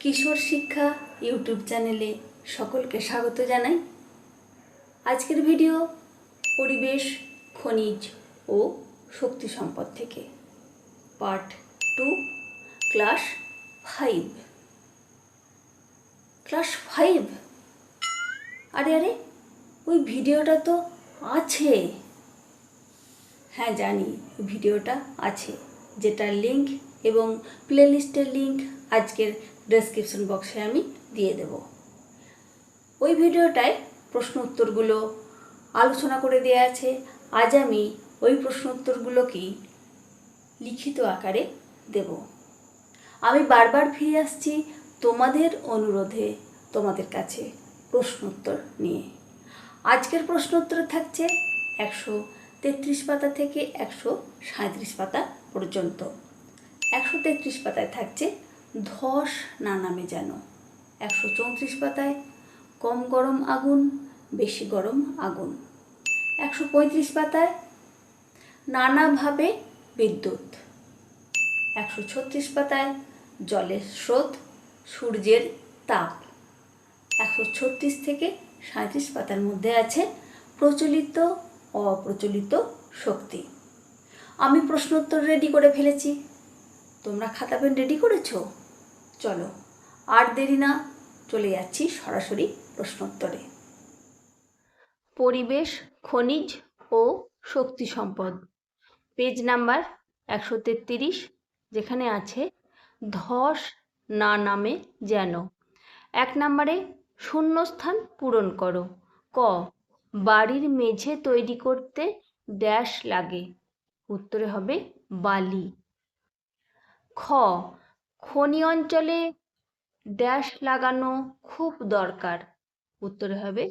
কিশোর শিক্ষা ইউটিউব চ্যানেলে সকলকে স্বাগত জানাই। আজকের ভিডিও পরিবেশ, খনিজ ও শক্তি সম্পদ থেকে। Part two, class five. Class five? আরে আরে, ওই ভিডিওটা তো আছে। হ্যাঁ জানি, ভিডিওটা আছে। যেটার লিংক এবং প্লেলিস্টের লিংক আজকের ডেসক্রিপশন বক্সে আমি দিয়ে দেব। ওই ভিডিওটায় প্রশ্ন উত্তরগুলো আলোচনা করে দেওয়া আছে। আজ আমি ওই প্রশ্ন উত্তরগুলোকেই লিখিত আকারে দেব। আমি বারবার ফিরে আসছি তোমাদের অনুরোধে তোমাদের কাছে প্রশ্ন উত্তর নিয়ে। আজকের প্রশ্ন উত্তরে থাকছে একশো তেত্রিশ পাতা থেকে একশো সাঁত্রিশ পাতা পর্যন্ত। একশো তেত্রিশ পাতায় থাকছে ধস না নামে যেন। একশো চৌত্রিশ পাতায় কম গরম আগুন, বেশি গরম আগুন। একশো পঁয়ত্রিশ পাতায় নানাভাবে বিদ্যুৎ। একশো ছত্রিশ পাতায় জলের স্রোত, সূর্যের তাপ। একশো ছত্রিশ থেকে সাঁত্রিশ পাতার মধ্যে আছে প্রচলিত, অপ্রচলিত শক্তি। আমি প্রশ্নোত্তর রেডি করে ফেলেছি। তোমরা খাতা পেন রেডি করেছ? চলো, আর দেরি না, চলে যাচ্ছি সরাসরি প্রশ্নোত্তরে। পরিবেশ, খনিজ ও শক্তি সম্পদ। পেজ নাম্বার একশো তেত্রিশ, যেখানে আছে, ধস না নামে যেন। এক নম্বরে, শূন্যস্থান পূরণ করো। ক, বাড়ির মেঝে তৈরি করতে ড্যাশ লাগে। উত্তরে হবে বালি। খ খনি অঞ্চলে ড্যাশ লাগানো খুব দরকার। উত্তরে হবে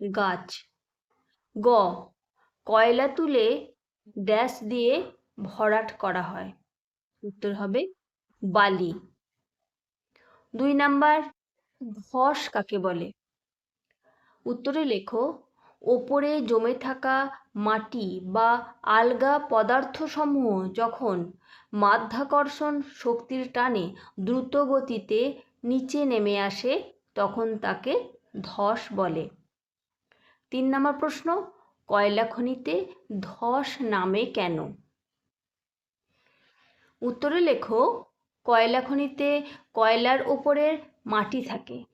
গাছ। গ, কয়লা তুলে ড্যাশ দিয়ে ভরাট করা হয়। উত্তর হবে বালি। দুই নাম্বার, ধস কাকে বলে? উত্তরে লেখো, ওপরে জমে থাকা মাটি বা আলগা পদার্থসমূহ যখন মাধ্যাকর্ষণ শক্তির টানে দ্রুত গতিতে নিচে নেমে আসে, তখন তাকে ধস বলে। তিন নম্বর প্রশ্ন, কয়লা খনিতে ধস নামে কেন? উত্তরে লেখো, কয়লা খনিতে কয়লার ওপরের মাটি থাকে।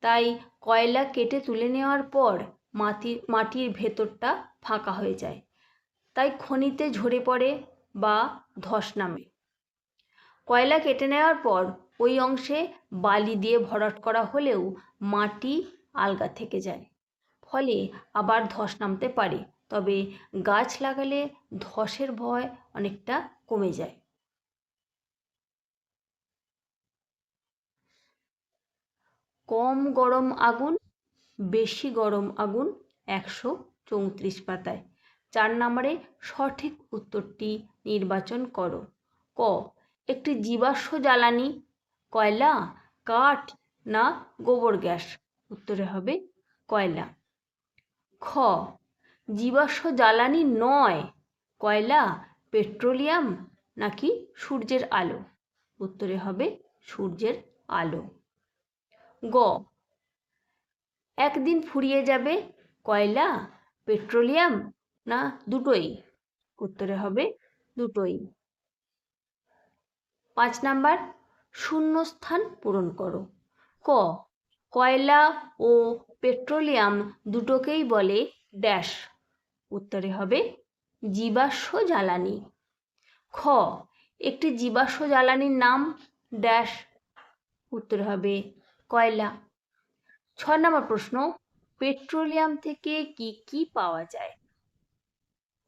তাই কয়লা কেটে তুলে নেওয়ার পর মাটির মাটির ভেতরটা ফাঁকা হয়ে যায়। তাই খনিতে ঝরে পড়ে বা ধস নামে। কয়লা কেটে নেওয়ার পর ওই অংশে বালি দিয়ে ভরাট করা হলেও মাটি আলগা থেকে যায়। ফলে আবার ধস নামতে পারে, তবে গাছ লাগালে ধসের ভয় অনেকটা কমে যায়। কম গরম আগুন, বেশি গরম আগুন একশো চৌত্রিশ পাতায়। চার নম্বরে সঠিক উত্তরটি নির্বাচন করো। ক, একটি জীবাশ্ম জ্বালানি, কয়লা, কাঠ না গোবর গ্যাস? উত্তরে হবে কয়লা। খ, জীবাশ্ম জ্বালানি নয়, কয়লা, পেট্রোলিয়াম নাকি সূর্যের আলো? উত্তরে হবে সূর্যের আলো। গ, একদিন ফুরিয়ে যাবে কয়লা, পেট্রোলিয়াম না? দুটোই। উত্তরে হবে দুটোই। পাঁচ নাম্বার, শূন্যস্থান পূরণ করো। ক, কয়লা ও পেট্রোলিয়াম দুটোকেই বলে ড্যাশ। উত্তরে হবে জীবাশ্ম জ্বালানি। খ, একটি জীবাশ্ম জ্বালানির নাম ড্যাশ। উত্তরে হবে কয়লা। ছ নম্বর প্রশ্ন, পেট্রোলিয়াম থেকে কি কি পাওয়া যায়?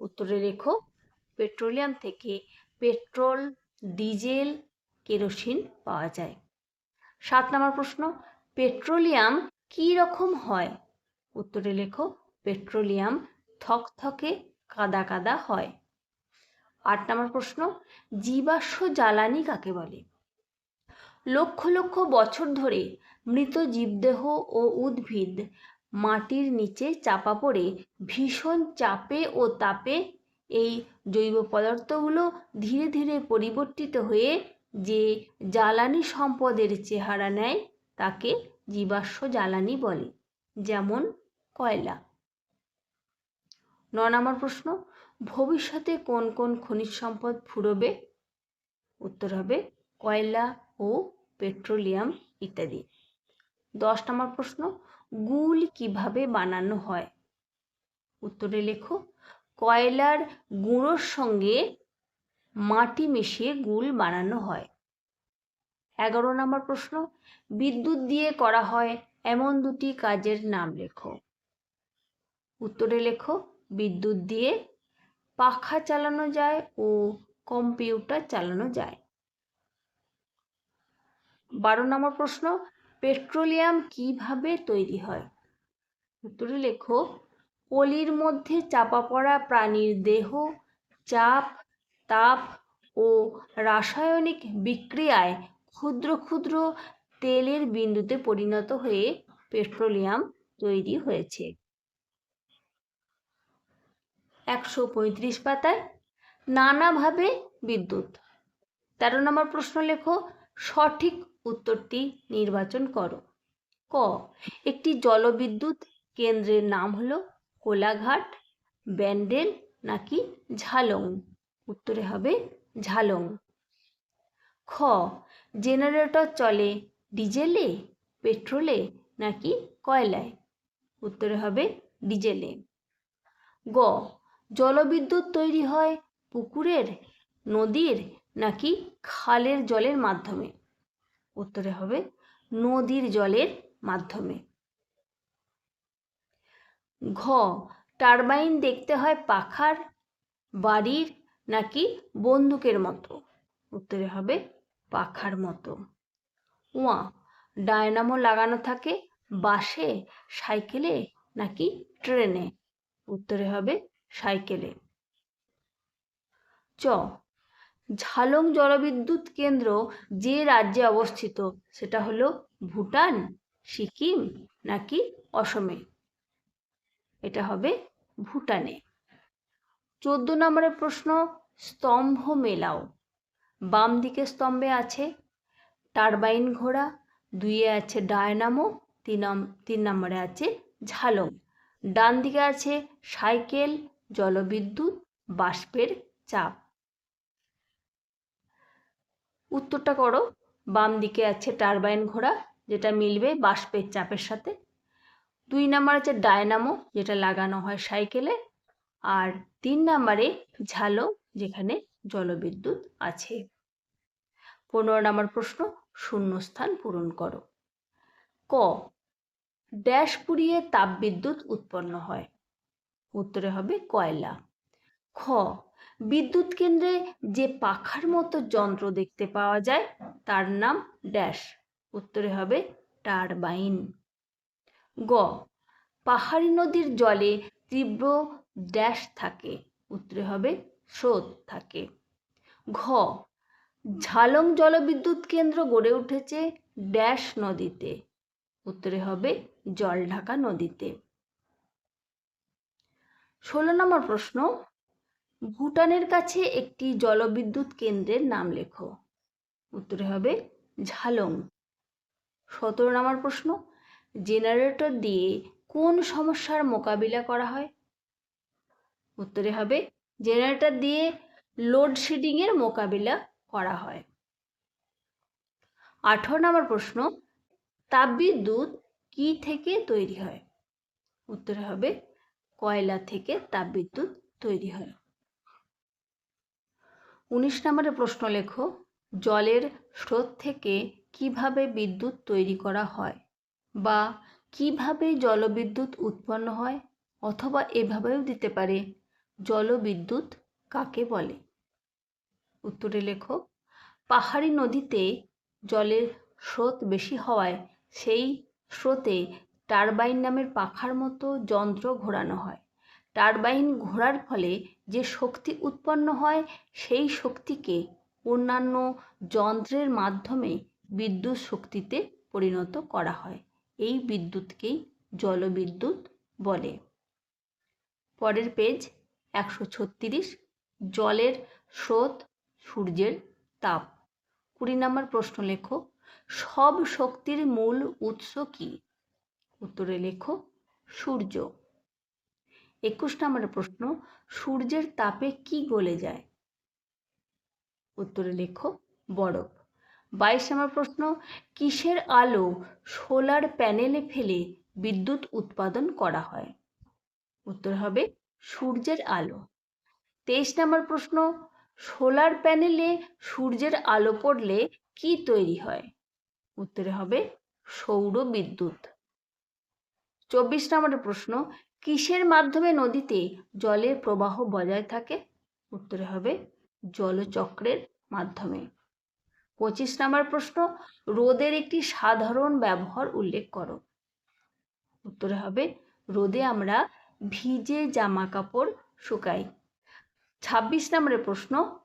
উত্তরে লেখো পেট্রোলিয়াম থেকে পেট্রোল, ডিজেল, কেরোসিন পাওয়া যায়। সাত নম্বর প্রশ্ন, পেট্রোলিয়াম কি রকম হয়? উত্তরে লেখো, পেট্রোলিয়াম থকথকে, কাদা কাদা হয়। আট নম্বর প্রশ্ন, জীবাশ্ম জ্বালানি কাকে বলে? লক্ষ লক্ষ বছর ধরে মৃত জীবদেহ ও উদ্ভিদ মাটির নিচে চাপা পড়ে ভীষণ চাপে ও তাপে এই জৈব পদার্থগুলো ধীরে ধীরে পরিবর্তিত হয়ে যে জ্বালানি সম্পদের চেহারা নেয় তাকে জীবাশ্ম জ্বালানি বলে, যেমন কয়লা। ন নম্বর প্রশ্ন, ভবিষ্যতে কোন কোন খনিজ সম্পদ ফুরবে? উত্তর হবে কয়লা ও পেট্রোলিয়াম ইত্যাদি। দশ নম্বর প্রশ্ন। গুল কীভাবে বানানো হয়? উত্তরে লেখো, কয়লার গুঁড়োর সঙ্গে মাটি মিশিয়ে গুল বানানো হয়। এগারো নম্বর প্রশ্ন, বিদ্যুৎ দিয়ে করা হয়, এমন দুটি কাজের নাম লেখো। উত্তরে লেখো, বিদ্যুৎ দিয়ে পাখা চালানো যায় ও কম্পিউটার চালানো যায়। বারো নম্বর প্রশ্ন পেট্রোলিয়াম কীভাবে তৈরি হয়? উত্তরে লেখো, পলির মধ্যে চাপা পড়া প্রাণীর দেহ, চাপ, তাপ ও রাসায়নিক বিক্রিয়ায় ক্ষুদ্র ক্ষুদ্র তেলের বিন্দুতে পরিণত হয়ে পেট্রোলিয়াম তৈরি হয়েছে। একশো পঁয়ত্রিশ পাতায় নানাভাবে বিদ্যুৎ। তেরো নম্বর প্রশ্ন লেখো, সঠিক উত্তরটি নির্বাচন করো। ক, একটি জলবিদ্যুৎ কেন্দ্রের নাম হলো কোলাঘাট, ব্যান্ডেল নাকি ঝালং? উত্তরে হবে ঝালং। খ, জেনারেটর চলে ডিজেলে, পেট্রোলে নাকি কয়লায়? উত্তরে হবে ডিজেলে। গ, জলবিদ্যুৎ তৈরি হয় পুকুরের, নদীর নাকি খালের জলের মাধ্যমে? উত্তরে হবে নদীর জলের মাধ্যমে। ঘ, টারবাইন দেখতে হয় পাখার বাড়ির নাকি বন্দুকের মতো। উত্তরে হবে পাখার মতো। উয়া, ডায়নামো লাগানো থাকে বাসে, সাইকেলে নাকি ট্রেনে? উত্তরে হবে সাইকেলে। চ ঝালং জলবিদ্যুৎ কেন্দ্র যে রাজ্যে অবস্থিত, সেটা হলো ভুটান, সিকিম নাকি অসমে? এটা হবে ভুটানে। চোদ্দ নম্বরের প্রশ্ন, স্তম্ভ মেলাও। বাম দিকে স্তম্ভে আছে টারবাইন ঘোড়া, দুইয়ে আছে ডায়নামো, তিন তিন নম্বরে আছে ঝালং। ডান দিকে আছে সাইকেল, জলবিদ্যুৎ, বাষ্পের চাপ। উত্তরটা করো। বাম দিকে আছে টারবাইন ঘোড়া, যেটা মিলবে বাষ্পের চাপের সাথে। দুই নাম্বার আছে ডায়নামো, যেটা লাগানো হয় সাইকেলে। আর তিন নাম্বারে ঝালো, যেখানে জলবিদ্যুৎ আছে। পনেরো নম্বর প্রশ্ন, শূন্যস্থান পূরণ করো। ক, ড্যাশ পুড়িয়ে তাপবিদ্যুৎ উৎপন্ন হয়। উত্তরে হবে কয়লা। খ বিদ্যুৎ কেন্দ্রে যে পাখার মতো যন্ত্র দেখতে পাওয়া যায়, তার নাম ড্যাশ। উত্তরে হবে টারবাইন। গ, পাহাড়ি নদীর জলে তীব্র ড্যাশ থাকে। উত্তরে হবে স্রোত থাকে। ঘ, ঝালং জলবিদ্যুৎ কেন্দ্র গড়ে উঠেছে ড্যাশ নদীতে। উত্তরে হবে জলঢাকা নদীতে। ষোলো নম্বর প্রশ্ন ভুটানের কাছে একটি জলবিদ্যুৎ কেন্দ্রের নাম লেখো। উত্তরে হবে ঝালং। সতেরো নম্বর প্রশ্ন, জেনারেটর দিয়ে কোন সমস্যার মোকাবিলা করা হয়? উত্তরে হবে জেনারেটর দিয়ে লোডশেডিংয়ের মোকাবিলা করা হয়। আঠারো নম্বর প্রশ্ন, তাপবিদ্যুৎ কি থেকে তৈরি হয়? উত্তরে হবে কয়লা থেকে তাপবিদ্যুৎ তৈরি হয়। উনিশ নম্বরের প্রশ্ন লেখো, জলের স্রোত থেকে কীভাবে বিদ্যুৎ তৈরি করা হয়? বা কীভাবে জলবিদ্যুৎ উৎপন্ন হয়? অথবা এভাবেও দিতে পারে, জলবিদ্যুৎ কাকে বলে? উত্তরে লেখো, পাহাড়ি নদীতে জলের স্রোত বেশি হওয়ায় সেই স্রোতে টারবাইন নামের পাখার মতো যন্ত্র ঘোরানো হয়। টারবাইন ঘোরার ফলে যে শক্তি উৎপন্ন হয়, সেই শক্তিকে অন্যান্য যন্ত্রের মাধ্যমে বিদ্যুৎ শক্তিতে পরিণত করা হয়। এই বিদ্যুৎকেই জলবিদ্যুৎ বলে। পরের পেজ, একশো ছত্রিশ, জলের স্রোত, সূর্যের তাপ। কুড়ি নম্বর প্রশ্ন লেখো, সব শক্তির মূল উৎস কি? উত্তরে লেখো, সূর্য। একুশ নম্বর প্রশ্ন, সূর্যের তাপে কি গলে যায়? উত্তরে লেখো, বরফ। বাইশ নম্বর প্রশ্ন, কিসের আলো সোলার প্যানেলে ফেলে বিদ্যুৎ উৎপাদন করা হয়? উত্তর হবে, সূর্যের আলো। তেইশ নম্বর প্রশ্ন, সোলার প্যানেলে সূর্যের আলো পড়লে কি তৈরি হয়? উত্তরে হবে সৌর বিদ্যুৎ চব্বিশ নম্বরের প্রশ্ন কিসের মাধ্যমে নদীতে জলের প্রবাহ বজায় থাকে? উত্তরে হবে, জলচক্রের মাধ্যমে। পঁচিশ নম্বর প্রশ্ন, রোদের একটি সাধারণ ব্যবহার উল্লেখ করো। উত্তরে হবে, রোদে আমরা ভিজে জামা কাপড় শুকাই। ছাব্বিশ নম্বরের প্রশ্ন,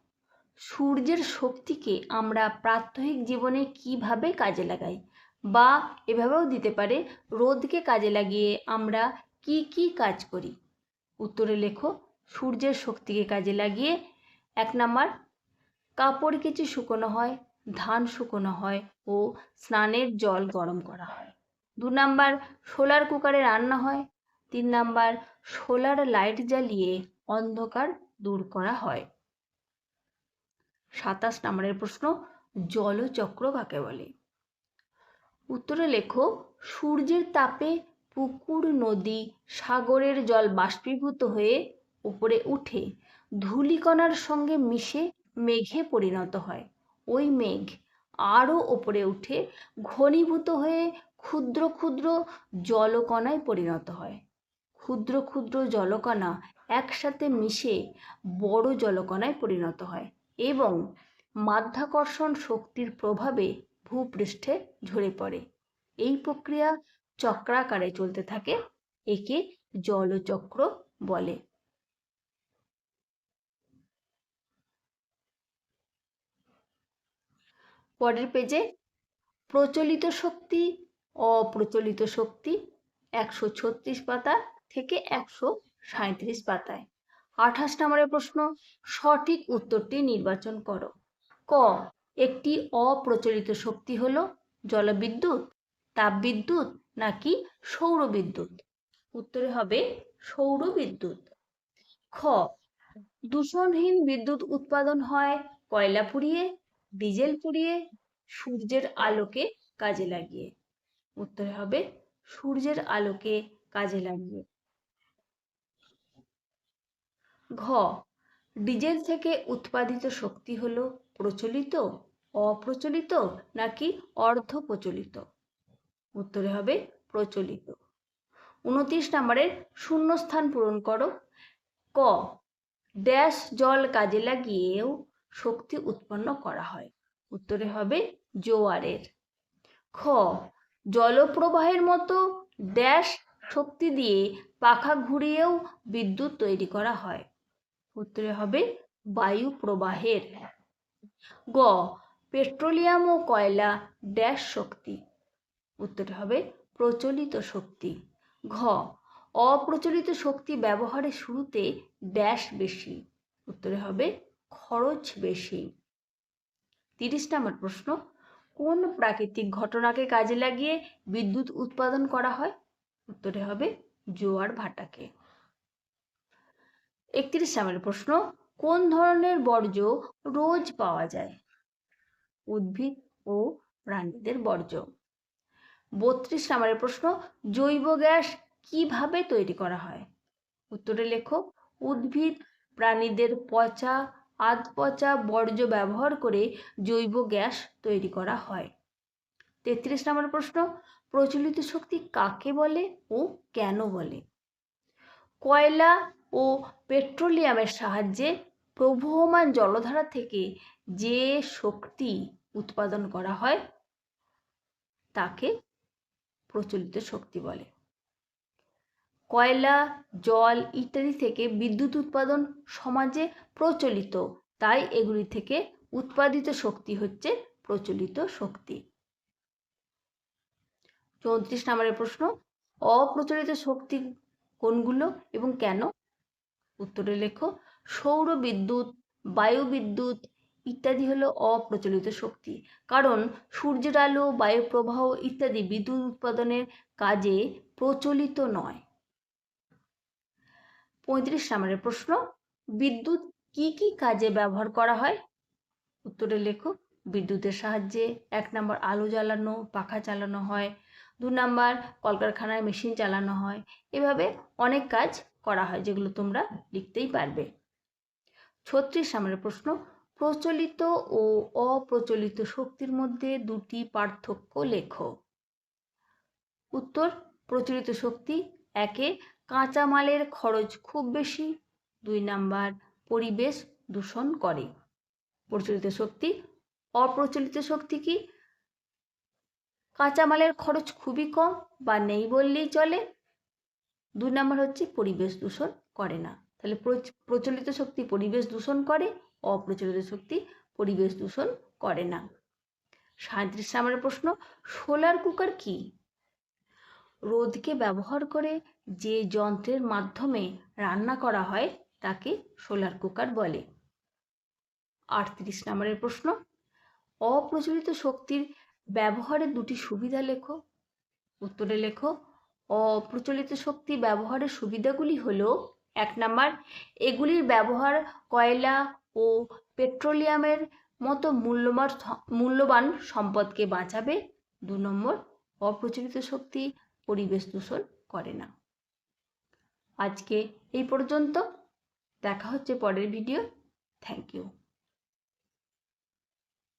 সূর্যের শক্তিকে আমরা প্রাত্যহিক জীবনে কীভাবে কাজে লাগাই? বা এভাবেও দিতে পারে, রোদকে কাজে লাগিয়ে আমরা কি কি কাজ করি? উত্তরে লেখো, সূর্যের শক্তিকে কাজে লাগিয়ে, এক নাম্বার, কাপড় কিছু শুকোনো হয়, ধান শুকোনো হয় ও স্নানের জল গরম করা হয়। দু নাম্বার, সোলার কুকারে রান্না হয়। তিন নাম্বার, সোলার লাইট জ্বালিয়ে অন্ধকার দূর করা হয়। সাতাশ নম্বরের প্রশ্ন, জলচক্র কাকে বলে? উত্তরে লেখো, সূর্যের তাপে পুকুর, নদী, সাগরের জল বাষ্পীভূত হয়ে উপরে উঠে ধূলিকণার সঙ্গে মিশে মেঘে পরিণত হয়। ওই মেঘ আরও ওপরে উঠে ঘনীভূত হয়ে ক্ষুদ্র ক্ষুদ্র জলকণায় পরিণত হয়। ক্ষুদ্র ক্ষুদ্র জলকণা একসাথে মিশে বড় জলকণায় পরিণত হয় এবং মাধ্যাকর্ষণ শক্তির প্রভাবে ভূপৃষ্ঠে ঝরে পড়ে। এই প্রক্রিয়া চক্রাকারে চলতে থাকে, একে জলচক্র বলে। পরের পেজে প্রচলিত শক্তি, অপ্রচলিত শক্তি, একশো ছত্রিশ পাতা থেকে একশো সাঁত্রিশ পাতায়। আঠাশ নম্বরের প্রশ্ন, সঠিক উত্তরটি নির্বাচন করো। ক, একটি অপ্রচলিত শক্তি হলো জলবিদ্যুৎ। তাপবিদ্যুৎ নাকি সৌর বিদ্যুৎ উত্তরে হবে সৌর বিদ্যুৎ খ, দূষণহীন বিদ্যুৎ উৎপাদন হয় কয়লা পুড়িয়ে, ডিজেল পুড়িয়ে, সূর্যের আলোকে কাজে লাগিয়ে। উত্তরে হবে সূর্যের আলোকে কাজে লাগিয়ে। ঘ, ডিজেল থেকে উৎপাদিত শক্তি হলো প্রচলিত, অপ্রচলিত নাকি অর্ধ প্রচলিত উত্তরে হবে প্রচলিত। উনত্রিশ নম্বরের শূন্যস্থান পূরণ করো। ক, ড্যাশ জল কাজে লাগিয়েও শক্তি উৎপন্ন করা হয়। উত্তরে হবে জোয়ারের। খ, জলপ্রবাহের মতো ড্যাশ শক্তি দিয়ে পাখা ঘুরিয়েও বিদ্যুৎ তৈরি করা হয়। উত্তরে হবে বায়ু প্রবাহের গ, পেট্রোলিয়াম ও কয়লা ড্যাশ শক্তি। উত্তরে হবে প্রচলিত শক্তি। ঘ, অপ্রচলিত শক্তি ব্যবহারের শুরুতে ড্যাশ বেশি। উত্তরে হবে খরচ বেশি। তিরিশ নম্বর প্রশ্ন, কোন প্রাকৃতিক ঘটনাকে কাজে লাগিয়ে বিদ্যুৎ উৎপাদন করা হয়? উত্তরে হবে জোয়ার ভাটাকে। একত্রিশ নম্বরের প্রশ্ন, কোন ধরনের বর্জ্য রোজ পাওয়া যায়? উদ্ভিদ ও প্রাণীদের বর্জ্য। বত্রিশ নম্বরের প্রশ্ন, জৈব গ্যাস কীভাবে তৈরি করা হয়? উত্তরে লেখো উদ্ভিদ প্রাণীদের পচা আধ পচা বর্জ্য ব্যবহার করে জৈব গ্যাস তৈরি করা হয়। তেত্রিশ নম্বর প্রশ্ন, প্রচলিত শক্তি কাকে বলে ও কেন বলে? কয়লা ও পেট্রোলিয়ামের সাহায্যে প্রবহমান জলধারা থেকে যে শক্তি উৎপাদন করা হয়, তাকে প্রচলিত শক্তি বলে। কয়লা, জল ইত্যাদি থেকে বিদ্যুৎ উৎপাদন সমাজে প্রচলিত, তাই এগুলি থেকে উৎপাদিত শক্তি হচ্ছে প্রচলিত শক্তি। চৌত্রিশ নম্বরের প্রশ্ন, অপ্রচলিত শক্তি কোনগুলো এবং কেন? উত্তরে লেখো সৌর বিদ্যুৎ বায়ু বিদ্যুৎ ইত্যাদি হলো অপ্রচলিত শক্তি। কারণ সূর্যের আলো বায়ু প্রবাহ ইত্যাদি বিদ্যুৎ উৎপাদনের কাজে প্রচলিত নয়। পঁয়ত্রিশ নম্বরের প্রশ্ন, বিদ্যুৎ কি কি কাজে ব্যবহার করা হয়? উত্তরে লেখো, বিদ্যুতের সাহায্যে এক নম্বর আলো জ্বালানো, পাখা চালানো হয়। দু নম্বর কলকারখানায় মেশিন চালানো হয়। এভাবে অনেক কাজ করা হয় যেগুলো তোমরা লিখতেই পারবে। ছত্রিশ নম্বরের প্রশ্ন প্রচলিত ও অপ্রচলিত শক্তির মধ্যে দুটি পার্থক্য লেখো। উত্তর, প্রচলিত শক্তি, একে কাঁচামালের খরচ খুব বেশি। দুই নাম্বার, পরিবেশ দূষণ করে। প্রচলিত শক্তি, অপ্রচলিত শক্তি কি? কাঁচামালের খরচ খুবই কম বা নেই বললেই চলে। দুই নাম্বার হচ্ছে পরিবেশ দূষণ করে না। তাহলে প্রচলিত শক্তি পরিবেশ দূষণ করে। অপ্রচলিত শক্তি, পরিবেশ দূষণ করে না। সাঁত্রিশ নম্বরের প্রশ্ন, সোলার কুকার কি? রোদকে ব্যবহার করে যে যন্ত্রের মাধ্যমে রান্না করা হয়, তাকে সোলার কুকার বলে। আটত্রিশ নম্বরের প্রশ্ন, অপ্রচলিত শক্তির ব্যবহারের দুটি সুবিধা লেখো। উত্তরে লেখো, অপ্রচলিত শক্তি ব্যবহারের সুবিধাগুলি হলো, এক নাম্বার, এগুলির ব্যবহার কয়লা ও পেট্রোলিয়ামের মতো মূল্যবান মূল্যবান সম্পদকে বাঁচাবে দু নম্বর অপ্রচলিত শক্তি পরিবেশ দূষণ করে না। আজকে এই পর্যন্ত। দেখা হচ্ছে পরের ভিডিও থ্যাংক ইউ